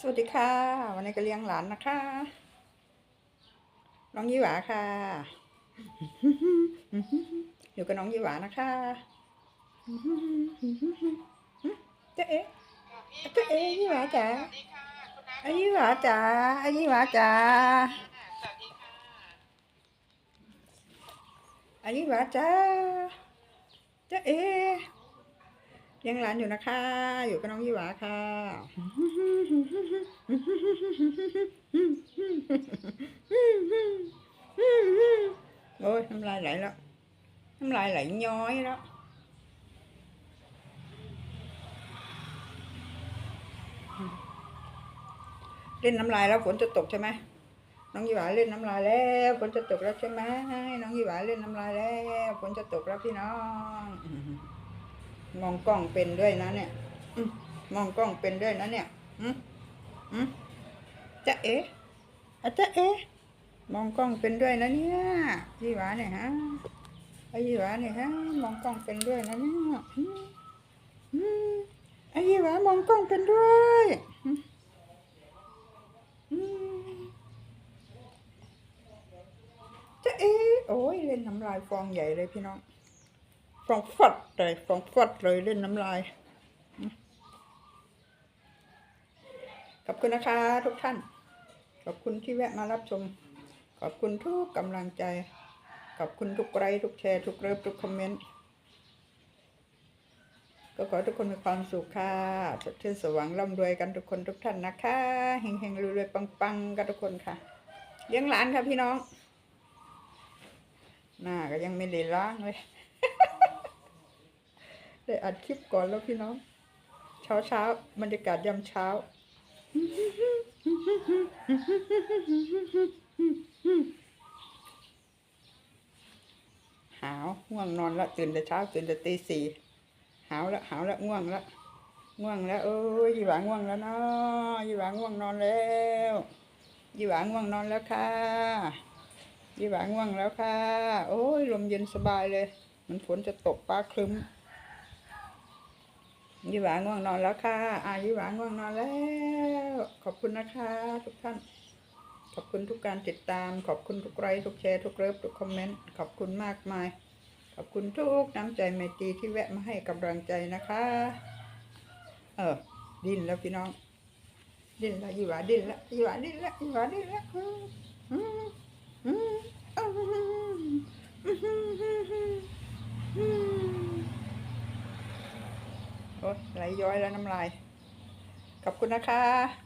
สวัสดีค่ะ วันนี้ก็เลี้ยงหลานนะคะ น้องยี่หวาค่ะอยู่กับน้องยี่หวานะคะเจ๊เอ๊ะเจ๊เอ๊ะยี่หวาจ๋าไอ้ยี่หวาจ๋าไอ้ยี่หวาจ๋าไอ้ยี่หวาจ๋าเจ๊เอ๊ะ เลี้ยงหลานอยู่นะคะ อยู่กับน้องยี่หวาค่ะ โอ้ยน้ำลายไหลแล้ว น้ำลายไหลย้อยแล้วเล่นน้ำลายแล้วฝนจะตกใช่ไหมน้องยี่หวาเล่นน้ำลายแล้วฝนจะตกแล้วใช่ไหมน้องยี่หวาเล่นน้ำลายแล้วฝนจะตกแล้วพี่น้อง มองกล้องเป็นด้วยนะเนี่ยมองกล้องเป็นด้วยนะเนี่ยอืมอืมจะเอ๊ะอะจะเอ๊ะมองกล้องเป็นด้วยนะเนี่ยยี่หวาเนี่ยฮะไอ้ยี่หวาเนี่ยฮะมองกล้องเป็นด้วยนะเนี่ยอืมอืมไอ้ยี่หวามองกล้องเป็นด้วยอืมอืมจะเอ๊ะโอ้ยเล่นน้ำลายฟองใหญ่เลยพี่น้อง ฟองฟัดเลยฟองฟัดเลยเล่นน้ำลาย ขอบคุณนะคะทุกท่าน ขอบคุณที่แวะมารับชม ขอบคุณทุกกำลังใจ ขอบคุณทุกไลค์ทุกแชร์ทุกเลิฟทุกคอมเมนต์ ก็ขอทุกคนมีความสุขค่ะสดชื่นสว่างร่ำรวยกันทุกคนทุกท่านนะคะเฮงเฮงๆรวยๆปังๆกันทุกคนค่ะ เลี้ยงหลานค่ะพี่น้อง หน้าก็ยังไม่ได้ล้างเลย ได้อัดคลิปก่อนแล้วพี่น้อง เช้าเช้าบรรยากาศยามเช้า หาวง่วงนอนละตื่นแต่เช้าตื่นแต่ตีสี่หาวแล้วหาวแล้วง่วงแล้วง่วงแล้วเอ้ยยี่หวาง่วงแล้วเนาะยี่หวาง่วงนอนแล้วยี่หวาง่วงนอนแล้วค่ะยี่หวาง่วงแล้วค่ะ โอ้ยลมเย็นสบายเลย มันฝนจะตกฟ้าครึ้ม ยี่หวาง่วงนอนแล้วค่ะอายี่หวาง่วงนอนแล้ว ขอบคุณนะคะ ทุกท่าน ขอบคุณทุกการติดตาม ขอบคุณทุกไลค์ทุกแชร์ทุกเลิฟทุกคอมเมนต์ ขอบคุณมากมาย ขอบคุณทุกน้ำใจไมตรีที่แวะมาให้กำลังใจนะคะ เออ ดิ้นแล้วพี่น้อง ดิ้นแล้วยี่หวาดิ้นแล้วยี่หวาดิ้นแล้วยี่หวาดิ้นแล้วอืมอืมอืมอืมอืมอืมโอ้ย ไหลย้อยแล้วน้ำลาย ขอบคุณนะคะ